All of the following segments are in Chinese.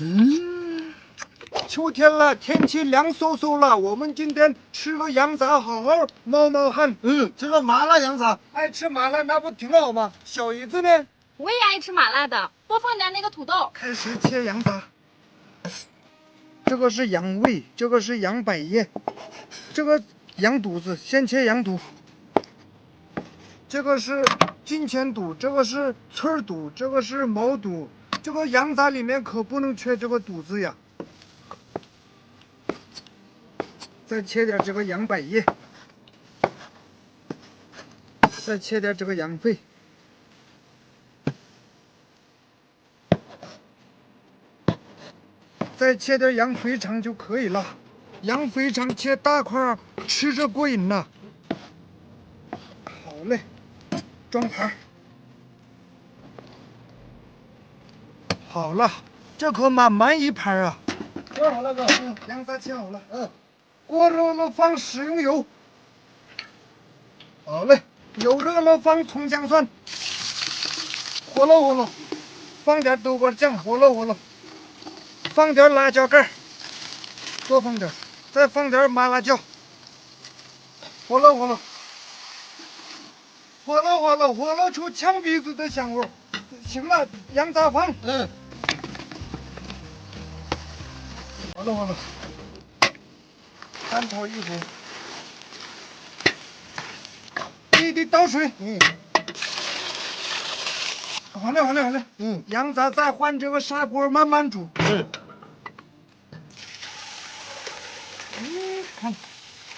嗯，秋天了，天气凉飕飕了，我们今天吃个羊杂，好好冒冒汗。嗯，这个麻辣羊杂，爱吃麻辣那不挺好吗？小姨子呢？我也爱吃麻辣的，多放点那个土豆。开始切羊杂。这个是羊胃，这个是羊百叶，这个羊肚子，先切羊肚。这个是金钱肚，这个是刺儿肚，这个是毛肚。这个羊杂里面可不能缺这个肚子呀。再切点这个羊百叶，再切点这个羊肺。再切点羊肥肠就可以了。羊肥肠切大块，吃着过瘾呐。好嘞，装盘好了，这可满满一盘啊！切好了哥，嗯，羊杂切好了。嗯，锅热了放食用油。好嘞，油热了放葱姜蒜，火了火了，放点豆瓣酱，火了火了。放点辣椒干多放点，再放点麻辣椒，火了火了，火了火了，火了出呛鼻子的香味行了，羊杂放。嗯，火了火了，翻炒一会弟弟倒水。嗯，好嘞好嘞好嘞。嗯，羊杂再换这个砂锅慢慢煮。是，嗯，看，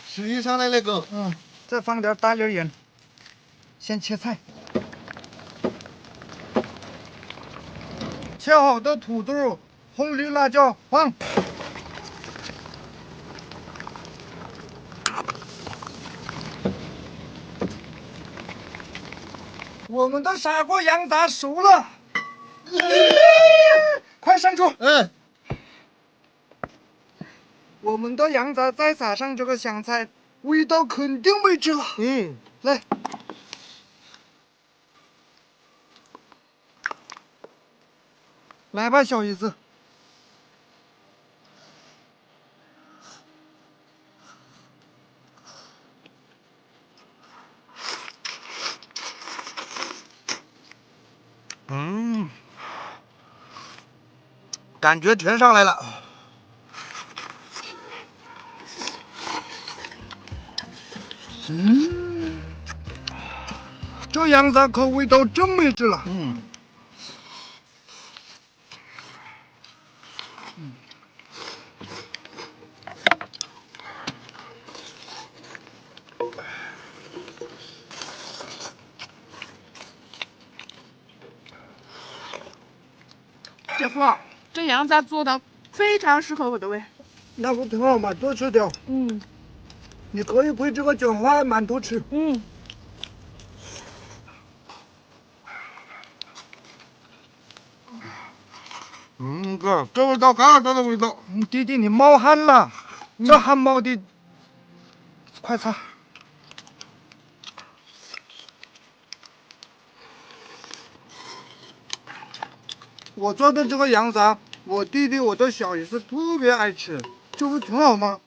实际上来了哥，嗯，再放点大粒盐。先切菜，切好的土豆、红绿辣椒放。我们的砂锅羊杂熟了，快上桌！嗯，我们的羊杂再撒上这个香菜，味道肯定没治了。嗯，来，来吧，小姨子。嗯，感觉全上来了。嗯，这羊杂口味道真没治了。嗯嗯，姐夫，这羊杂做的非常适合我的胃。那不挺好吗？多吃点。嗯你可以配这个卷花馒头吃。嗯，嗯哥，这味道刚刚的味道。嗯，弟弟你冒汗了，这汗冒的，快擦。我做的这个羊杂，我弟弟、我的小姨是特别爱吃，这不挺好吗？